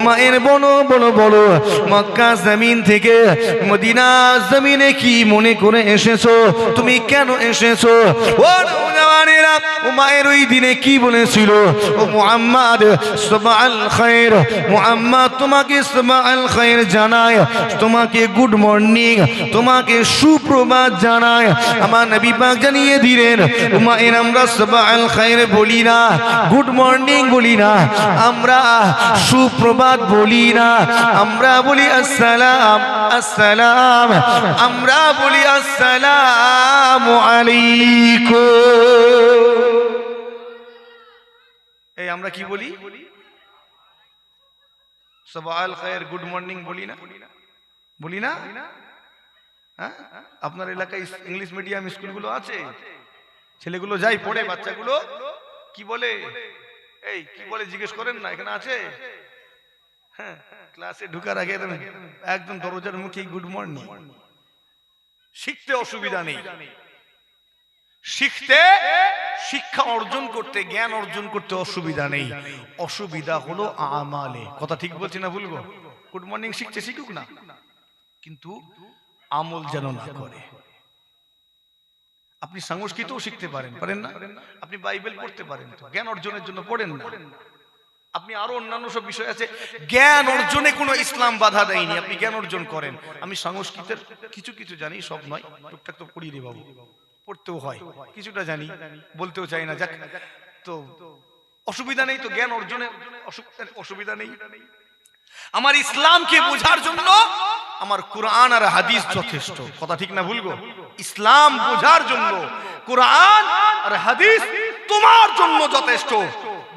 মায়ের বলো বলো বলো মক্কা জমিন থেকে মদিনা জমিনে কি মনে করে এসেছ? তুমি কেন এসেছ? ও মায়ের ওই দিনে কি বলেছিল? ও মুহাম্মদ সবাল খায়ের, মুহাম্মদ তোমাকে সবাল খায়ের জানায়, তোমাকে গুড মর্নিং তোমাকে সুপ্রভাত জানায়। আমার নবী পাক জানিয়ে দিলেন মায়ের আমরা সবাল খায়ের বলি না গুড মর্নিং বলি না, আমরা সুপ্রভাত বলি না, আমরা বলি আসসালাম আসসালাম, আমরা বলি আসসালাম আলাইকুম। এই, আমরা কি বলি? সবাল খায়ের গুড মর্নিং বলি না? বলি না? হ্যাঁ? আপনার এলাকায় ইংলিশ মিডিয়াম স্কুলগুলো আছে। ছেলেগুলো যাই পড়ে, বাচ্চাগুলো কি বলে? এই, কি বলে জিজ্ঞেস করেন না, এখানে আছে? হ্যাঁ ক্লাসে ঢুকার আগে একদম দরজার মুখে গুড মর্নিং শিখতে অসুবিধা নেই। শিখতে, শিক্ষা অর্জন করতে, জ্ঞান অর্জন করতে অসুবিধা নেই। অসুবিধা হলো আমালে। কথা ঠিক বলছি না ভুলবো? গুড মর্নিং শিখছে, শিখুক না? কিন্তু আমল যেন না করে। আপনি সংস্কৃতও শিখতে পারেন পারেন না? আপনি বাইবেল পড়তে পারেন জ্ঞান অর্জনের জন্য পড়েন না। আপনি আরও অন্যান্য সব বিষয় আছে। জ্ঞান অর্জনে কোনো ইসলাম বাধা দেয়নি, আপনি জ্ঞান অর্জন করেন। আমি সংস্কৃতের কিছু কিছু জানি, সব নয়। টুকটাক তো পড়িয়ে রে বাবু। পড়তেও হয়। কিছুটা জানি বলতেও চাই না যাক। তো অসুবিধা নেই তো জ্ঞান অর্জনে অসুবিধা নেই। আমার ইসলামকে বোঝার জন্য আমার কোরআন আর হাদিস যথেষ্ট। কথা ঠিক না ভুলবো ইসলাম বোঝার জন্য কোরআন আর হাদিস তোমার জন্য যথেষ্ট।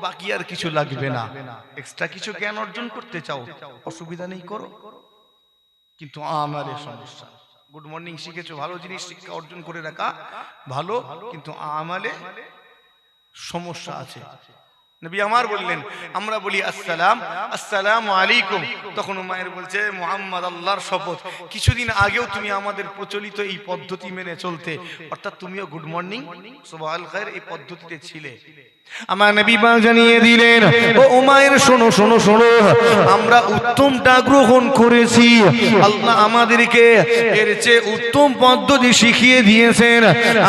বাকি আর কিছু লাগবে না। এক্সট্রা কিছু জ্ঞান অর্জন করতে চাও? অসুবিধা নেই করো। কিন্তু আমার সমস্যা। গুড মর্নিং শিখেছো ভালো জিনিস শিক্ষা অর্জন করে রাখা ভালো কিন্তু আমালে সমস্যা আছে। নবী আমার বললেন, আমরা বলি, আসসালাম, আসসালামু আলাইকুম। তখন মায়ের বলছে, মোহাম্মদ আল্লাহর শপথ। কিছুদিন আগেও তুমি আমাদের প্রচলিত এই পদ্ধতি মেনে চলতে। অর্থাৎ তুমিও গুড মর্নিং সোবাল খায়ের এই পদ্ধতিতে ছিলে। আমার নবী জানিয়ে দিলেন, ও উমায়ের শোনো শোনো শোনো, আমরা উত্তমটা গ্রহণ করেছি। আল্লাহ আমাদেরকে এর চেয়ে উত্তম পদ্ধতি শিখিয়ে দিয়েছেন।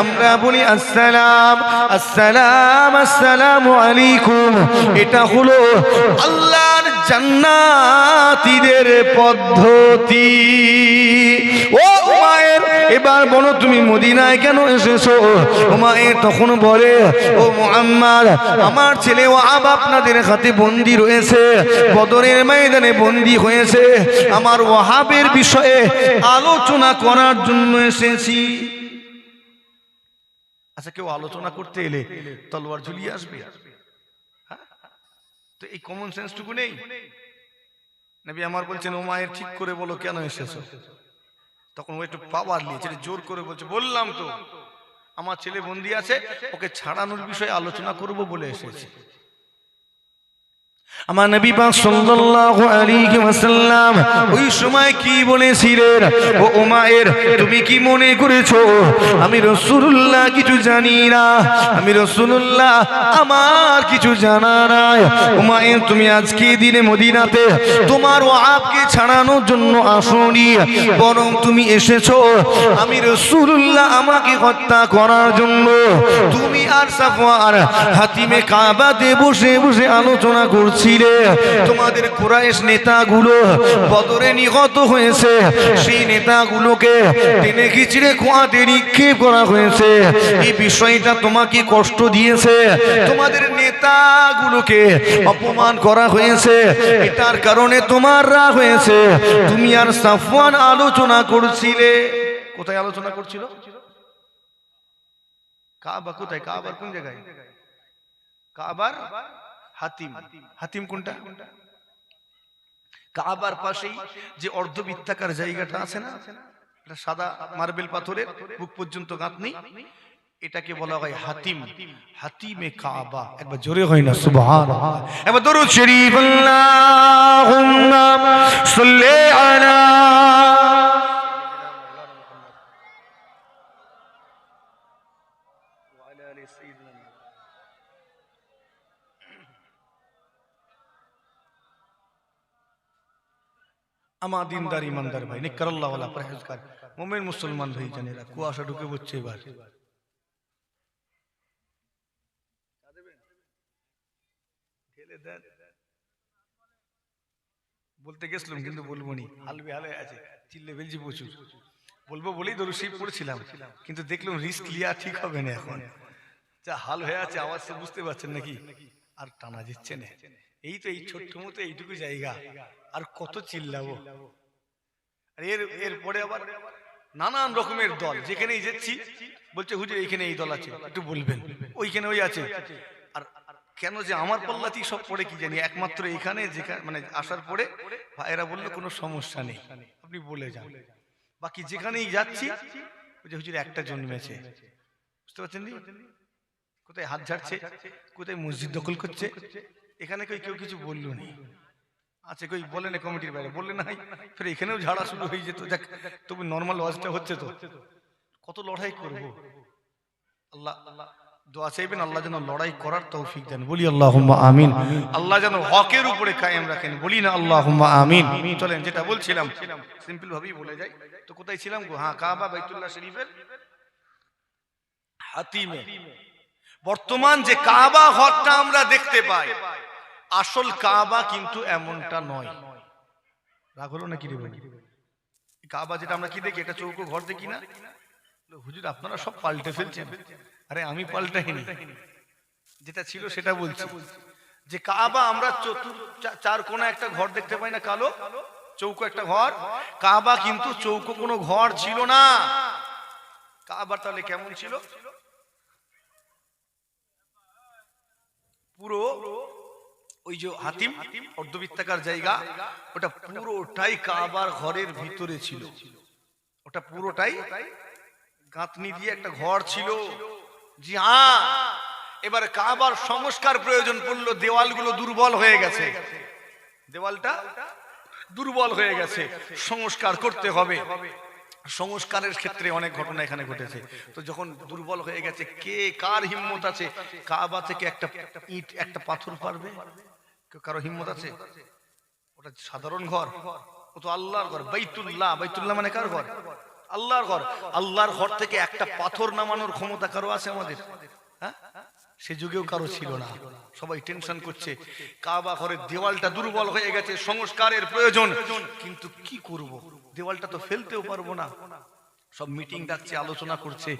আমরা বলি, আসসালাম আসসালাম, আসসালামু আলাইকুম। এটা হলো আল্লাহর জান্নাতীদের পদ্ধতি। ও মায়ের এবার বলো তুমি মদিনায় কেন এসেছ? মায়ের তখন বলে, ও মোহাম্মদ, আমার ছেলে ও আব আপনাদের হাতে বন্দি রয়েছে, বদরের ময়দানে বন্দি হয়েছে। আমার ওয়াহাবের বিষয়ে আলোচনা করার জন্য এসেছি। আচ্ছা কেউ আলোচনা করতে এলে তলোয়ার ঝুলিয়ে আসবে? হ্যাঁ? তো এই কমন সেন্সটুকু নেই? নবী আমার বলছেন, ও মায়ের ঠিক করে বলো কেন এসেছ? তখন ও একটু পাওয়ার নিয়েছে জোর করে বলছে, বললাম তো, আমার ছেলে বন্দি আছে, ওকে ছাড়ানোর বিষয়ে আলোচনা করব বলে এসেছি। আমার নবী পাক সাল্লাল্লাহু আলাইহি ওয়াসাল্লাম ওই সময় কি বলেছিলেন? ও উমায়ের, তুমি কি মনে করেছ? আমি রাসূলুল্লাহ কিছু জানি না। আমি রাসূলুল্লাহ আমার কিছু জানা নাই। উমায়ের, তুমি আজকে দিনে মদিনাতে তোমার ওয়াবকে ছাড়ানোর জন্য আসনি, বরং তুমি এসেছ। আমি রাসূলুল্লাহ আমাকে হত্যা করার জন্য। তুমি আর সাফওয়ান হাতিমে কাবাতে বসে বসে আলোচনা করছিলে তোমাদের কুরাইশ নেতাগুলো বদরে নিহত হয়েছে। সেই নেতাগুলোকে টেনে খিচড়ে খোয়াতে নিক্ষেপ করা হয়েছে। এই বিষয়টা তোমাকে কষ্ট দিয়েছে। তোমাদের নেতাগুলোকে অপমান করা হয়েছে। এটার কারণে তোমার রাগ হয়েছে। তুমি আর সাফওয়ান আলোচনা করছিলে। কোথায় আলোচনা করছিল? কোথায়? কোন জায়গায়? কাবার? হাতিম। হাতিম। কোনটা? কাবার পাশেই যে অর্ধবৃত্তাকার জায়গাটা আছে না এটা সাদা মার্বেল পাথরের বুক পর্যন্ত গাঁথনি। এটাকে বলা হয় হাতিম। হাতিমে। কাবা। একবার জোরে হয় না সুবহান একবার দরুদ শরীফ। আল্লাহুম্মা সাল্লি আলা আমার দিনদার ইমানদার ভাই আল্লাহ পরহেজগার মোমেন মুসলমান ভাই জানেরা কুয়াশা ঢুকে পড়ছে এবার। বলতে গেছিলাম কিন্তু বলব নি। হালবে হালে আছে চিল্লে ফেলছি প্রচুর। বলব বলেই ধরো সেই পড়েছিলাম কিন্তু দেখলাম রিস্ক লিয়া ঠিক হবে না এখন। যা হাল হয়ে আছে আওয়াজ তো বুঝতে পারছেন নাকি? আর টানা দিচ্ছে না। এই তো এই ছোট্ট মতো এইটুকু জায়গা। আর কত চিল্লাবো। আর এর এরপরে আবার নানান রকমের দল। যেখানেই যাচ্ছি, বলছে, হুজুর, এইখানে এই দল আছে, একটু বলবেন। ওইখানে ওই আছে। আর কেন যে আমার পাল্লাতেই সব পড়ে কি জানি? একমাত্র এখানে যেখানে মানে আসার পরে ভাইয়েরা বলল, কোনো সমস্যা নেই। আপনি বলে যান। বাকি যেখানেই যাচ্ছি যে, হুজুর, একটা জন্মেছে। বুঝতে পারছেন কোথায় হাত ঝাড়ছে, কোথায় মসজিদ দখল করছে এখানে কই কেউ কিছু বলল নি আছে কই বলে না কমিটির বাইরে। বললে না ফের এখানেও ঝাড়া শুরু হয়ে যেত। দেখ তবু নর্মাল ওয়াজটা হচ্ছে তো। কত লড়াই করব? আল্লাহ দোয়া চাইবেন আল্লাহ যেন লড়াই করার তৌফিক দেন। বলি আল্লাহুম্মা আমিন। আল্লাহ যেন হকের উপরে কায়েম রাখেন। বলি না আল্লাহুম্মা আমিন। চলেন যেটা বলছিলাম সিম্পল ভাবেই বলে যাই। তো কোথায় ছিলাম গো? হ্যাঁ কাবা বাইতুল্লাহ শরীফের হাতিমে। বর্তমান যে কাবা ঘরটা আমরা দেখতে পাই, আসল কাবা কিন্তু এমনটা নয়। রাগ হলো নাকি রে ভাই কাবা যেটা আমরা কি দেখি, এটা চৌকো ঘর দেখি না? হুজুর, আপনারা সব পাল্টে ফেলছেন। আরে, আমি পাল্টাইনি। যেটা ছিল সেটা বলছি। যে কাবা আমরা চতুর চার কোনা একটা ঘর দেখতে পাই না কালো? চৌকো একটা ঘর। কাবা কিন্তু চৌকো কোনো ঘর ছিল না। কাবা তাহলে কেমন ছিল? পুরো ওই যে হাতিম, অর্ধবৃত্তাকার জায়গা, ওটা পুরোটাই কাবার ঘরের ভিতরে ছিল। ওটা পুরোটাই গাঁথনি দিয়ে একটা ঘর ছিল। জি হ্যাঁ এবার কাবার সংস্কার প্রয়োজন পড়ল, দেওয়ালগুলো দুর্বল হয়ে গেছে। দেওয়ালটা দুর্বল হয়ে গেছে। সংস্কার করতে হবে। সংস্কারের ক্ষেত্রে অনেক ঘটনা এখানে ঘটেছে। তো যখন দুর্বল হয়ে গেছে, কে কার হিম্মত আছে? কাবা থেকে একটা ইট, একটা পাথর পারবে? কারও হিম্মত আছে? ওটা সাধারণ ঘর। ও তো আল্লাহর ঘর। বাইতুল্লাহ। বাইতুল্লাহ মানে কার ঘর? আল্লাহর ঘর। আল্লাহর ঘর থেকে একটা পাথর নামানোর ক্ষমতা কারও আছে আমাদের? হ্যাঁ? সে যুগেও কারও ছিল না। সবাই টেনশন করছে। কাবা ঘরের দেওয়ালটা দুর্বল হয়ে গেছে, সংস্কারের প্রয়োজন। কিন্তু কি করব? দেওয়ালটা তো ফেলতেও পারব না। সব মিটিং ডাকছে, আলোচনা করছে।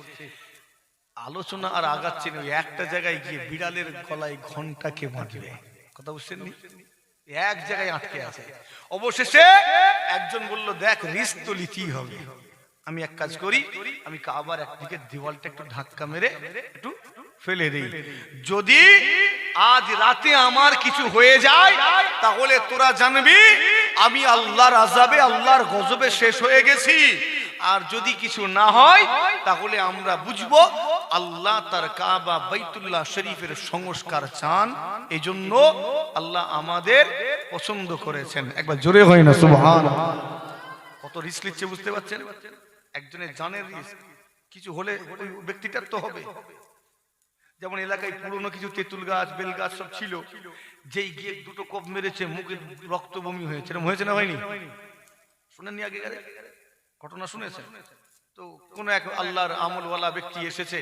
আলোচনা আর আগাচ্ছে না একটা জায়গায় গিয়ে বিড়ালের গলায় ঘন্টাকে বাঁধবে। কথা বুঝছেন? এক জায়গায় আটকে আছে। অবশেষে একজন বলল, দেখ রিস্ক তো লিতেই হবে? আমি এক কাজ করি, আমি কাবার একদিকে দেওয়ালটা একটু ধাক্কা মেরে একটু ফেলে দেই। যদি আজ রাতে আমার কিছু হয়ে যায়, তাহলে তোরা জানবি আমি আল্লাহর আজাবে আল্লাহর গজবে শেষ হয়ে গেছি। আর যদি কিছু না হয়, তাহলে আমরা বুঝব আল্লাহ তার কাবা বাইতুল্লাহ শরীফের সংস্কার চান। এজন্য আল্লাহ আমাদের পছন্দ করেছেন। একবার জোরে হয় না সুবহান কত রিস্ক নিচ্ছে বুঝতে পারছেন? একজনের জানের রিস্ক কিছু হলে ব্যক্তিটার তো হবে। যেমন এলাকায় পুরনো কিছু তেঁতুল গাছ, বেল গাছ সব ছিল, যেই গিয়ে দুটো কোপ মেরেছে, মুখে রক্ত বমি হয়েছে। এরকম হয়েছে না হয়নি? শুনেননি আগে ঘটনা শুনেছেন? তো কোন এক আল্লাহর আমলওয়ালা ব্যক্তি এসেছে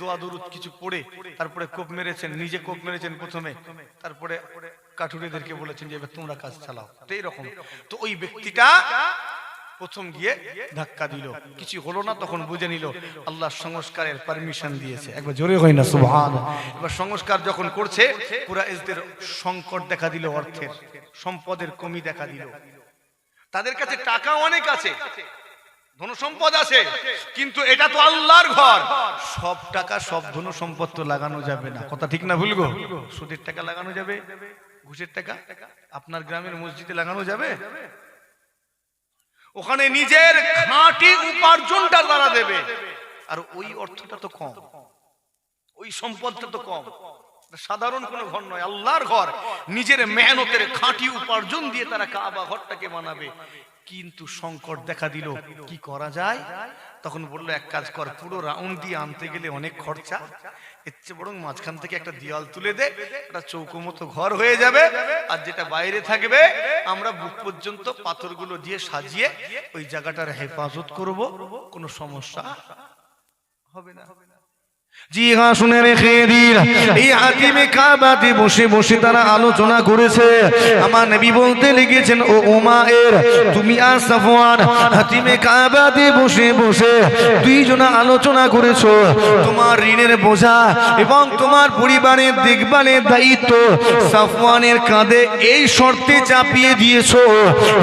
দোয়া দরুদ কিছু পড়ে, তারপরে কোপ মেরেছেন, নিজে কোপ মেরেছেন প্রথমে, তারপরে কাঠুরেদেরকে বলেছেন যে তোমরা কাজ চালাও। তো এইরকম তো ওই ব্যক্তিটা প্রথম গিয়ে ধাক্কা দিল। কিছু হলো না, তখন বুঝে নিল আল্লাহ সংস্কারের পারমিশন দিয়েছে। একবার জোরে হয় না সুবহান এবার সংস্কার যখন করছে পুরা এসদের সংকট দেখা দিল অর্থের, সম্পদের কমি দেখা দিল। তাদের কাছে টাকা অনেক আছে ধন সম্পদ আছে, কিন্তু এটা তো আল্লাহর ঘর। সব টাকা, সব ধন সম্পদ তো লাগানো যাবে না। কথা ঠিক না ভুলগো সুদের টাকা লাগানো যাবে, ঘুষের টাকা, আপনার গ্রামের মসজিদে লাগানো যাবে? ওখানে নিজের খাঁটি উপার্জনটা তারা দেবে। আর ওই অর্থটা তো কম। ওই সম্পদটা তো কম। সাধারণ কোনো ঘর নয়, আল্লাহর ঘর। নিজের মেহনতের খাঁটি উপার্জন দিয়ে তারা কাবা ঘরটাকে বানাবে। কিন্তু সংকট দেখা দিল, কি করা যায়? তখন বলল, এক কাজ কর, পুরো রাউন্ড দিয়ে আনতে গেলে অনেক খরচা। এর বরং মাঝখান থেকে একটা দেওয়াল তুলে দে, একটা চৌকো মতো ঘর হয়ে যাবে। আর যেটা বাইরে থাকবে, আমরা বুক পর্যন্ত পাথরগুলো দিয়ে সাজিয়ে ওই জায়গাটার হেফাজত করব। কোনো সমস্যা হবে না। জি হ্যাঁ শুনে রেখে দিন। এই হাতিমে কাবাতে বসে বসে তারা আলোচনা করেছে। আমার নবী বলতে লেগেছেন ও ওমা এর তুমি আর সাফওয়ান, হাতিমে কাবাতে বসে বসে দুইজনা আলোচনা করেছ। তোমার ঋণের বোঝা এবং তোমার পরিবারের দেখভালের দায়িত্ব সাফওয়ানের কাঁধে এই শর্তে চাপিয়ে দিয়েছ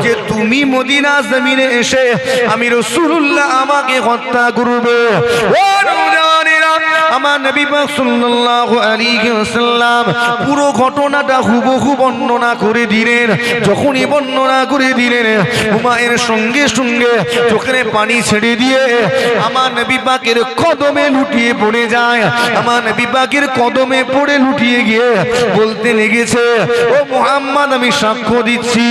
যে তুমি মদিনা জমিনে এসে আমি রসুল্লাহ আমাকে হত্যা করবে। ও আমার নবী সাল্লাল্লাহু আলাইহি ওয়াসাল্লাম পুরো ঘটনাটা হুবহু বর্ণনা করে দিলেন। যখনই বর্ণনা করে দিলেন হুমায়ের সঙ্গে সঙ্গে চোখের পানি ছেড়ে দিয়ে আমার নবী পাকের কদমে লুটিয়ে পড়ে যায়। আমার নবী পাকের কদমে পড়ে লুটিয়ে গিয়ে বলতে লেগেছে, ও মুহাম্মদ, আমি সাক্ষ্য দিচ্ছি।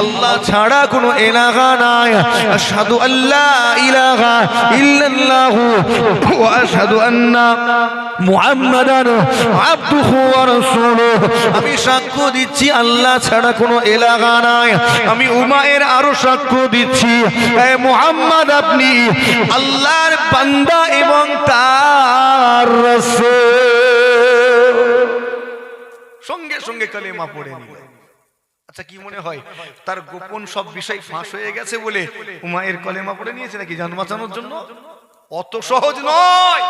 আল্লাহ ছাড়া কোনো এলাকা নাই। আশহাদু আল্লাহ ইলাহা ইল্লাল্লাহু ওয়া আশহাদু আন্না মুহাম্মাদান আবদুহু আমি সাক্ষ্য দিচ্ছি, আল্লাহ ছাড়া কোনো এলাকা নাই। আমি উমায়ের আরও সাক্ষ্য দিচ্ছি। হে মুহাম্মদ আপনি আল্লাহর বান্দা এবং তার রাসূল। সঙ্গে সঙ্গে কালেমা পড়ে আচ্ছা কি মনে হয় তার গোপন সব বিষয় ফাঁস হয়ে গেছে বলে উমায়ের কলেমা পড়ে নিয়েছে নাকি জান বাঁচানোর জন্য? অত সহজ নয়।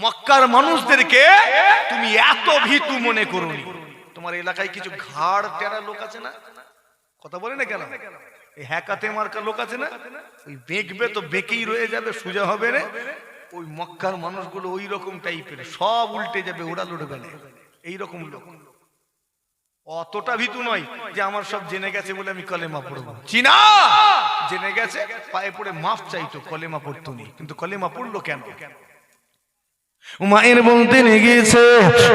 মক্কার মানুষদেরকে তুমি এত ভীতু মনে করোনি। তোমার এলাকায় কিছু ঘাড় টেরা লোক আছে না? কথা বলে না কেন? এই হ্যাকাতে মার্কা লোক আছে না? ওই বেঁকবে তো বেঁকেই রয়ে যাবে, সোজা হবে না? ওই মক্কার মানুষগুলো ওই রকম টাইপের, সব উল্টে যাবে, ওরা লড়বে না। এইরকম লোক। অতটা ভীতু নয় যে আমার সব জেনে গেছে বলে আমি কলেমা পড়ব। চিনা! জেনে গেছে, পায়ে পড়ে মাফ চাইতো, কলেমা পড়তো কিন্তু কলেমা পড়ল কেন? উমায়ের বলতে লেগেছে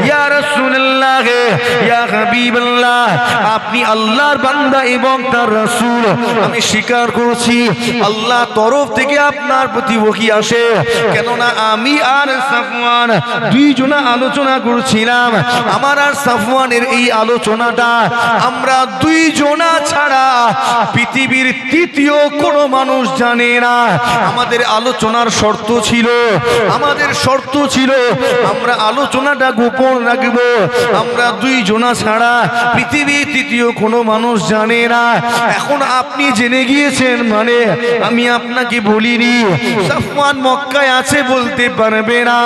ইয়া রাসূলুল্লাহ, ইয়া হাবিবাল্লাহ, আপনি আল্লাহর বান্দা এবং তার রাসূল। আমি স্বীকার করছি, আল্লাহ তরফ থেকে আপনার প্রতি ওহী আসে। কেননা আমি আর সাফওয়ান দুইজনা আলোচনা করছিলাম। আমার আর সাফওয়ানের এই আলোচনাটা আমরা দুইজনা ছাড়া পৃথিবীর তৃতীয় কোনো মানুষ জানে না। আমাদের আলোচনার শর্ত ছিল, আমাদের শর্ত ছিল আমরা আলোচনাটা গোপন রাখব। আমরা দুই জনা ছাড়া পৃথিবীর তৃতীয় কোনো মানুষ জানে না। এখন আপনি জেনে গিয়েছেন মানে আমি আপনাকে বলিনি, সাফওয়ান মক্কায় আছে বলতে পারবে না।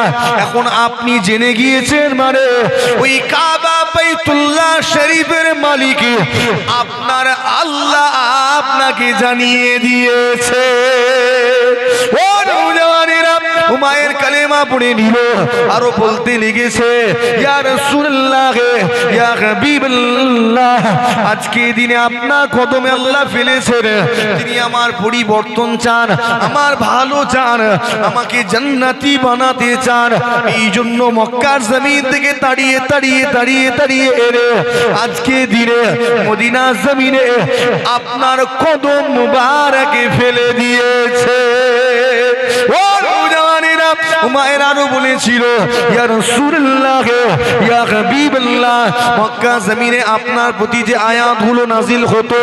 এখন আপনি জেনে গিয়েছেন মানে ওই কাবা বাইতুল্লাহ শরীফের মালিক আপনার আল্লাহ আপনাকে জানিয়ে দিয়েছে। ও হুমায়ের কালেমা পড়ে নিল, আরও বলতে লেগেছে আজকে দিনে আপনার কদমে আল্লাহ ফেলেছেন। তিনি আমার পরিবর্তন চান, আমার ভালো চান, আমাকে জান্নাতি বানাতে চান। এই জন্য মক্কার জমিন থেকে তাড়িয়ে তাড়িয়ে তাড়িয়ে তাড়িয়ে এলে আজকে দিনে মদিনা জমিনে আপনার কদম মুবারকে ফেলে দিয়েছে। উমায়ের আরও বলেছিল, ইয়া রাসূলুল্লাহ, ইয়া হাবিবাল্লাহ, মক্কা জমিনে আপনার প্রতি যে আয়াতগুলো নাজিল হতো,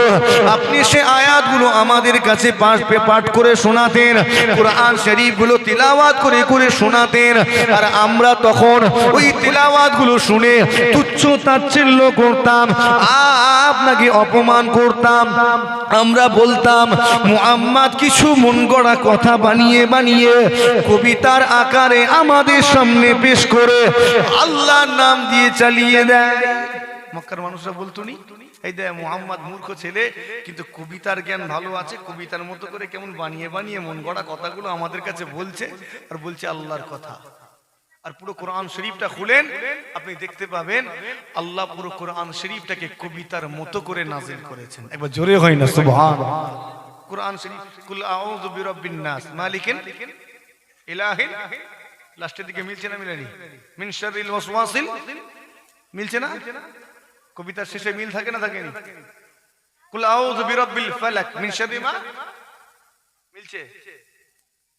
আপনি সে আয়াতগুলো আমাদের কাছে পাঠ করে শোনাতেন, কোরআন শরীফগুলো তিলাওয়াত করে করে শোনাতেন, আর আমরা তখন ওই তিলাওয়াতগুলো শুনে তুচ্ছ তাচ্ছিল্য করতাম, আপনাকে অপমান করতাম, আমরা বলতাম, মুহাম্মদ কিছু মন গড়া কথা বানিয়ে বানিয়ে কবিতার আকারে আমাদের সামনে পেশ করে আল্লাহর নাম দিয়ে চালিয়ে দেয়। মক্কার মানুষরা বলতো নি, এই দেখ, মোহাম্মদ মূর্খ ছেলে, কিন্তু কবিতার জ্ঞান ভালো আছে, কবিতার মতো করে কেমন বানিয়ে বানিয়ে মন গড়া কথাগুলো আমাদের কাছে বলছে আর বলছে আল্লাহর কথা। আর পুরো কোরআন শরীফটা খুলেন, আপনি দেখতে পাবেন, আল্লাহ পুরো কোরআন শরীফটাকে কবিতার মতো করে নাজিল করেছেন। একবার জোরে হয় না, সুবহান। কোরআন শরীফ, কুল আউযু বিরাব্বিন নাস মালিকিন লাস্টের দিকে মিলছে না মিলেনি? ওয়াসওয়াসিল। মিলছে না? কবিতার শেষে মিল থাকে না থাকেনি? কুল আউযু বিরাব্বিল ফালাক। মিন শাররি মা? মিলছে।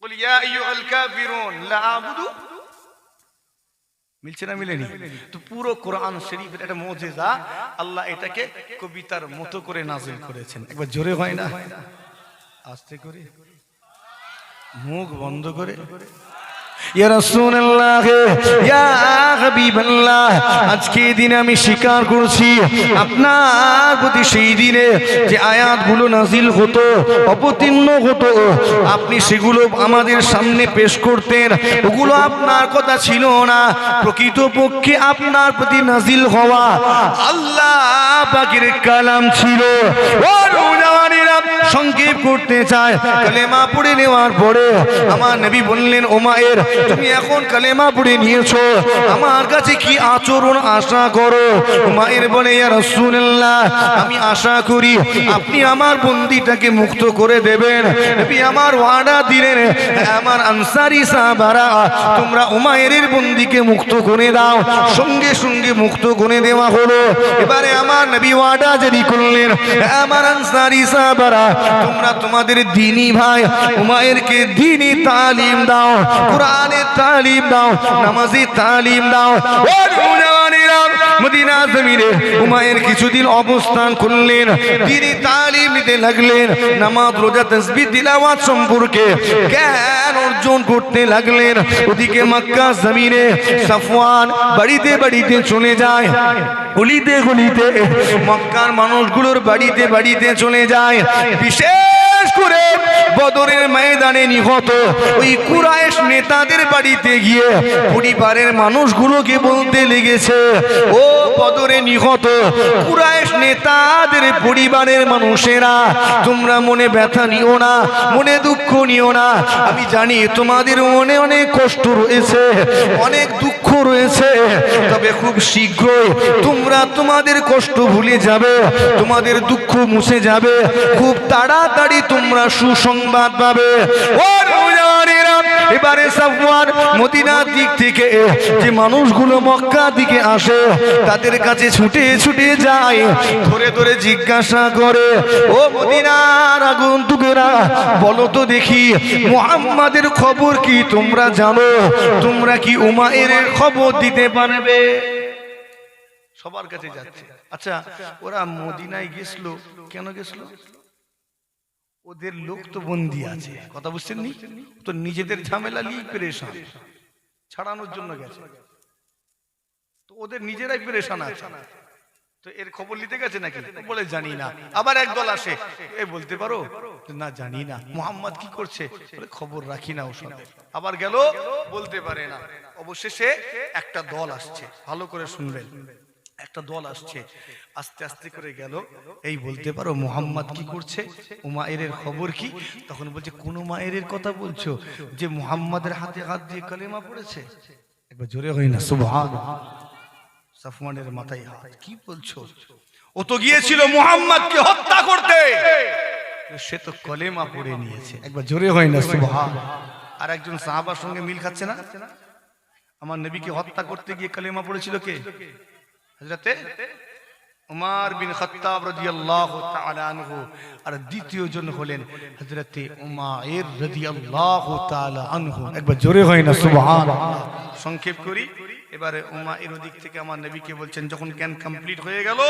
কুল ইয়া আইয়ুহাল কাফিরুন, লা আবুদু। মিলছে না মিলেনি? তো পুরো কোরআন শরীফের একটা মুজিজা, আল্লাহ এটাকে কবিতার মতো করে নাজিল করেছেন। একবার জোরে হয় না? আস্তে করে। মুখ বন্ধ করে। আজকে দিনে আমি স্বীকার করছি, আপনার প্রতি সেই দিনে যে আয়াতগুলো নাজিল হতো, অবতীর্ণ হতো, আপনি সেগুলো আমাদের সামনে পেশ করতেন, ওগুলো আপনার কথা ছিল না। প্রকৃতপক্ষে আপনার প্রতি নাজিল হওয়া আল্লাহ পাকের কালাম ছিল। সংক্ষেপ করতে চায়। কালেমা পড়ে নেওয়ার পরে আমার নবী বললেন ওমায়ের তুমি এখন কালেমা পড়ে নিয়েছো। আমার কাছে কি আচরণ আশা করো? মায়ের বলে, ইয়া রাসূলুল্লাহ, আমি আশা করি আপনি আমার বন্দিটাকে মুক্ত করে দেবেন। নবী আমার ওয়াদা দিলেন, আমার আনসারি সাহাবারা, তোমরা উমায়ের বন্দিকে মুক্ত করে দাও। সঙ্গে সঙ্গে মুক্ত করে দেওয়া হলো। এবারে আমার নবী ওয়াদা জারি করলেন, আমার আনসারি সাহাবারা তোমরা তোমাদের দিনী ভাই উমায়েরকে দিনী তালিম দাও কোরআনের তালিম দাও, নামাজি তালিম দাও। মদিনা কিছুদিন অবস্থান করলেন তিনি তালিম নিতে লাগলেন, নামাজ, রোজা, তসবিহ, তিলাওয়াত সম্পর্কে জ্ঞান অর্জন করতে লাগলেন। ওদিকে মক্কা জমিনে সাফওয়ান বাড়িতে বাড়িতে চলে যায়। গলিতে গলিতে মক্কার মানুষগুলোর বাড়িতে বাড়িতে চলে যায়। বিশেষ করে বদরের ময়দানে নিহত ওই কুরাইশ নেতাদের বাড়িতে গিয়ে পরিবারের মানুষগুলোকে বলতে লেগেছে ও বদরে নিহত। কুরাইশ নেতাদের পরিবারের মানুষেরা তোমরা মনে ব্যথা নিও না মনে দুঃখ নিও না। আমি জানি তোমাদের মনে অনেক কষ্ট রয়েছে অনেক দুঃখ রয়েছে তবে খুব শীঘ্রই তোমরা তোমাদের কষ্ট ভুলে যাবে তোমাদের দুঃখ মুছে যাবে খুব তাড়াতাড়ি তোমরা সুসংবাদ পাবে। ও নওজওয়ানেরা, এবারে সাফওয়ান মদিনার দিক থেকে, যে মানুষগুলো মক্কা দিকে আসে, তাদের কাছে ছুটে ছুটে যায়, ধরে ধরে জিজ্ঞাসা করে, ও মদিনার আগন্তুকেরা, বলো তো দেখি, মুহাম্মাদের খবর কি তোমরা জানো? তোমরা কি উমায়ের খবর দিতে পারবে? সবার কাছে যাচ্ছে। আচ্ছা ওরা মদিনায় গেছিল, কেন গেছিল? ওদের লোক তো বন্দি আছে। কথা বুঝছেন নি তো নিজেদের ঝামেলা নিয়ে পেরেশান। ছাড়ানোর জন্য গেছে। তো ওদের নিজেরাই পেরেশান আছে। তো এর খবর নিতে গেছে নাকি? বলে জানি না। আবার একদল আসে। এ বলতে পারো? না, জানি না। মোহাম্মদ কি করছে? খবর রাখি না ওসব আবার গেল, বলতে পারে না। অবশেষে একটা দল আসছে। ভালো করে শুনবেন। একটা দল আসছে। আস্তে আস্তে করে গেল। এই বলতে পারো মোহাম্মদ কি করছে? উমায়ের খবর কি? তখন বলছে, কোন মায়ের কথা বলছো? যে মুহাম্মাদের হাতে হাত দিয়ে কালেমা পড়েছে? একবার জোরে হয় না সুবহান সাফওয়ানের মাথায় হাত, কি বলছো? ও তো গিয়েছিল মুহাম্মাদকে হত্যা করতে। সে তো কলেমা পড়ে নিয়েছে। একবার জোরে হয় না সুবহান আর একজন সাহাবার সঙ্গে মিল খাচ্ছে না? আমার নবীকে হত্যা করতে গিয়ে কালেমা পড়েছিল কে? হযরতে উমার বিন খাত্তাব রাদিয়াল্লাহু তাআলা আনহু আর দ্বিতীয় জন হলেন হযরতে উমাইর রাদিয়াল্লাহু তাআলা আনহু। একবার জোরে হয় না সুবহানাল্লাহ। সংক্ষেপ করি এবারে উমাইর ওদিক থেকে আমার নবীকে বলছেন যখন ক্যান কমপ্লিট হয়ে গেল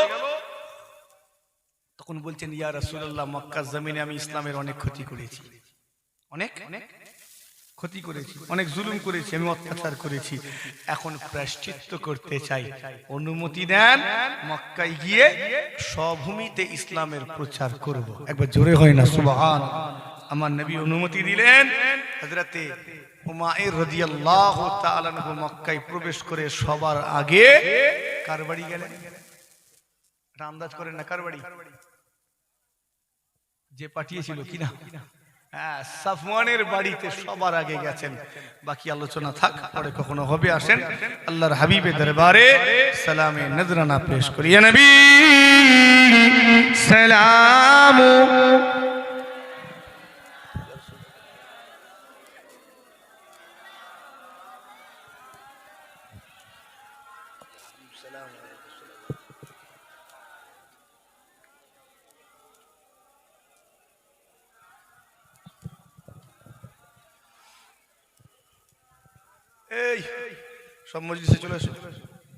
তখন বলছেন ইয়া রাসূলুল্লাহ মক্কা জমিনে আমি ইসলামের অনেক ক্ষতি করেছি। অনেক অনেক? ক্ষতি করেছি, অনেক জুলুম করেছি, আমি অত্যাচার করেছি। এখন প্রায়শ্চিত্ত করতে চাই। অনুমতি দেন, মক্কায় গিয়ে স্বভূমিতে ইসলামের প্রচার করব। একবার জোরে হয় না, সুবহান। আমার নবী অনুমতি দিলেন, হযরতে উমাইর রাদিয়াল্লাহু তাআলা আনহু মক্কায় প্রবেশ করে সবার আগে কার বাড়ি গেলেন? আন্দাজ করেন না, কার বাড়ি? যে পাঠিয়েছিল কিনা হ্যাঁ সাফওয়ানের বাড়িতে সবার আগে গেছেন। বাকি আলোচনা থাক, পরে কখনো হবে, আসেন। আল্লাহর হাবিবের দরবারে সালামে নজরানা পেশ করি। নবী, সালাম এই সব মসজিদে চলে এসো।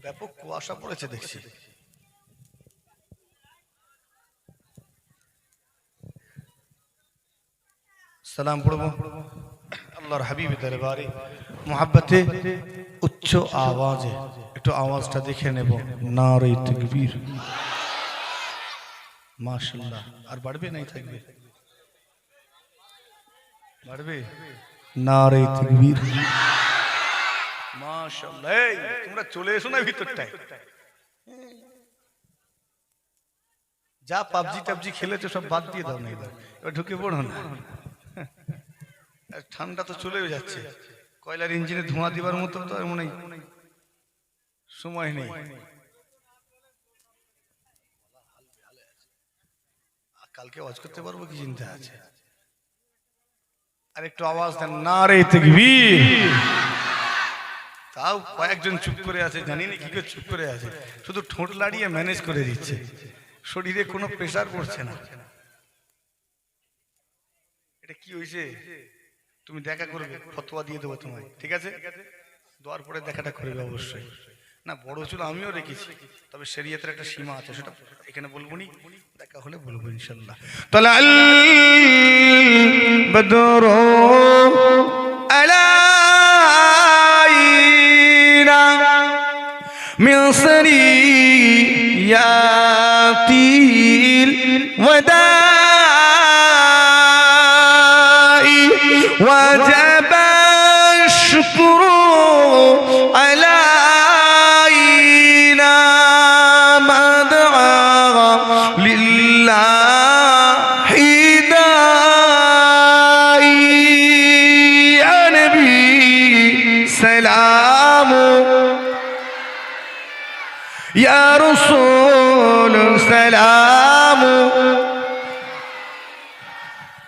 ব্যাপক কুয়াশা পড়েছে দেখছি। সালাম পড়ব। আল্লাহর হাবিব দরবারে মোহাব্বতে উচ্চ আওয়াজে একটু আওয়াজটা দেখে নেব। নারে তকবীর। মাশাল্লাহ আর বাড়বে নাই থাকবে? বাড়বে? নারে তকবীর। তোমরা চলে এসো না ভিতরটায়। যা পাবজি টাবজি খেলেছো, সব বাদ দিয়ে দাও না এবার। এবার ঢুকে পড়ো না। ঠান্ডা তো চলেও যাচ্ছে। কয়লার ইঞ্জিনে ধোঁয়া দিবার মতো তো মনে সময় নেই। কালকে ওয়াজ করতে পারব কি চিন্তা আছে? আর একটু আওয়াজ দেন। না রে তকবীর তাও কয়েকজন চুপ করে আছে, জানি না কি করে চুপ করে আছে। শুধু ঠোঁট লাড়িয়ে ম্যানেজ করে দিচ্ছে। শরীরে কোনো প্রেশার পড়ছে না। এটা কি হয়েছে তুমি দেখা করবে, ফতোয়া দিয়ে দেবো তোমায়, ঠিক আছে? দেওয়ার পরে দেখাটা করবে অবশ্যই। না, বড় চুল আমিও রেখেছি, তবে শরীয়তের একটা সীমা আছে, সেটা এখানে বলব নি, দেখা হলে বলব ইনশাল্লাহ তাহলে من ثنيات الوداع رسول سلام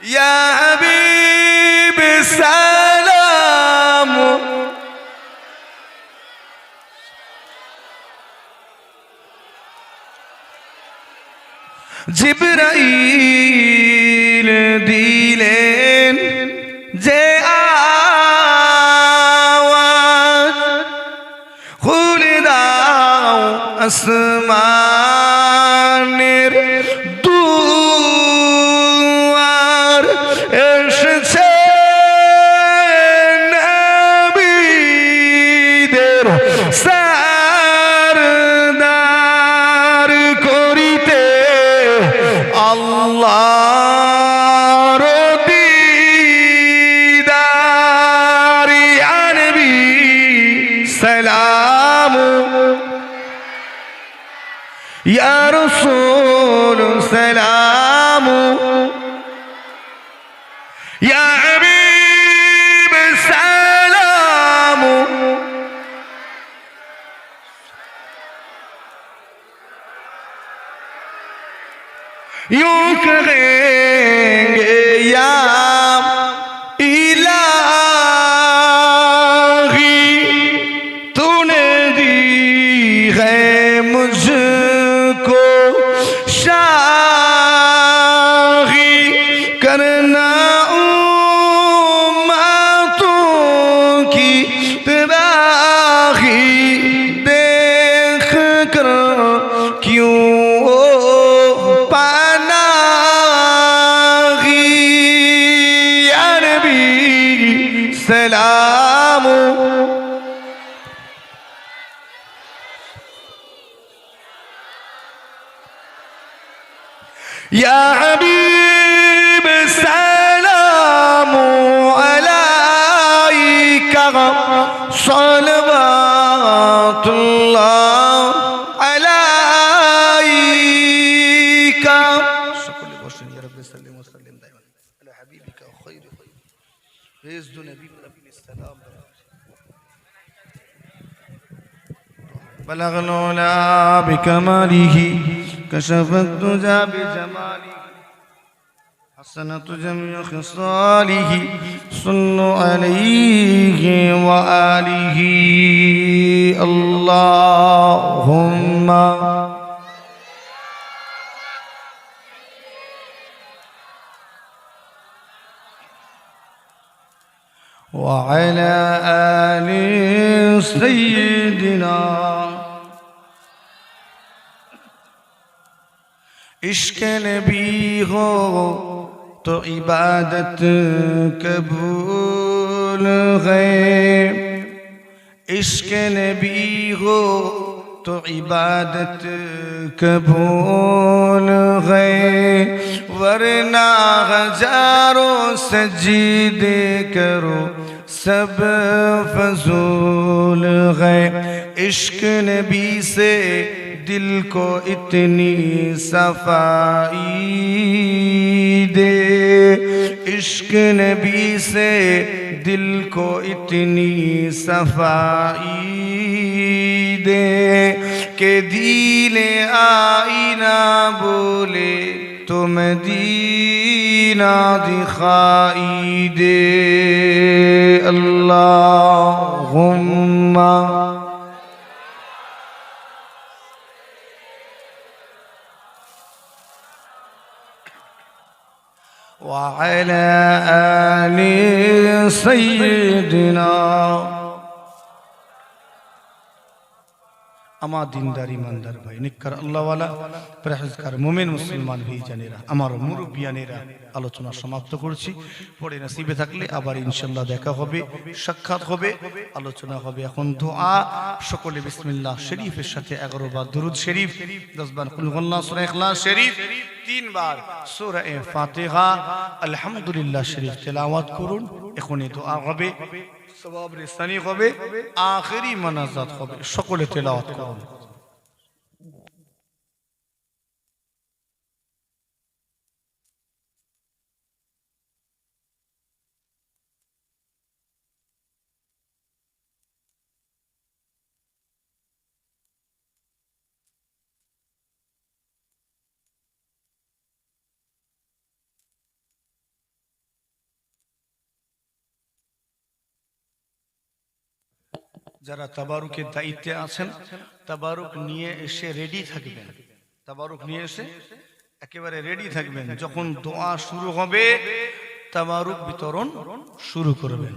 يا حبيب سلام জিব্রাইল দিলেন যে আওয়াজ খুলে দাও আসমানের দুয়ার يا حبيب السلام عليك صلوات الله عليك. على حبيبك وخير يزد نبي ربي السلام بلغ العلا بكماله كشف الدجى بجماله. حسنة جميع خصاله صلوا عليه وآله. اللهم وعلى آل سيدنا عشق نبی ہو عبادت قبول ہے عشق نبی ہو تو عبادت قبول ہے ورنہ ہزاروں سجیدے کرو سب فضول ہے عشق نبی سے दिल को इतनी सफाई दे इश्क नबी से दिल को इतनी सफाई दे के दीने आईना बोले तो मदीना दिखाई दे अल्लाहुम्मा وعلى آل سيدنا আমার দিনদার ইমানদার ভাই, নিকার আল্লাহওয়ালা পরেজগার মোমেন মুসলমান ভাই জানেরা, আমার মুরব্বিয়ানেরা আলোচনা সমাপ্ত করছি। পরে নসিবে থাকলে আবার ইনশাল্লাহ দেখা হবে, সাক্ষাৎ হবে, আলোচনা হবে। এখন দোয়া, সকলে বিসমিল্লাহ শরীফের সাথে এগারো বার দুরুদ শরীফ, দশ বার কুলগল্লাহ সুরা ইখলাস শরীফ তিনবার সূরা এ ফাতিহা, আলহামদুলিল্লাহ শরীফ তেলাওয়াত করুন, এখনই দোয়া হবে। সবাব রেসানি হবে আখেরি মানাজাত হবে। সকলে তেলাওয়াত করুন। যারা তাবারুকের দায়িত্বে আছেন, তাবারুক নিয়ে এসে রেডি থাকবেন। তাবারুক নিয়ে এসে একেবারে রেডি থাকবেন। যখন দোয়া শুরু হবে, তাবারুক বিতরণ শুরু করবেন।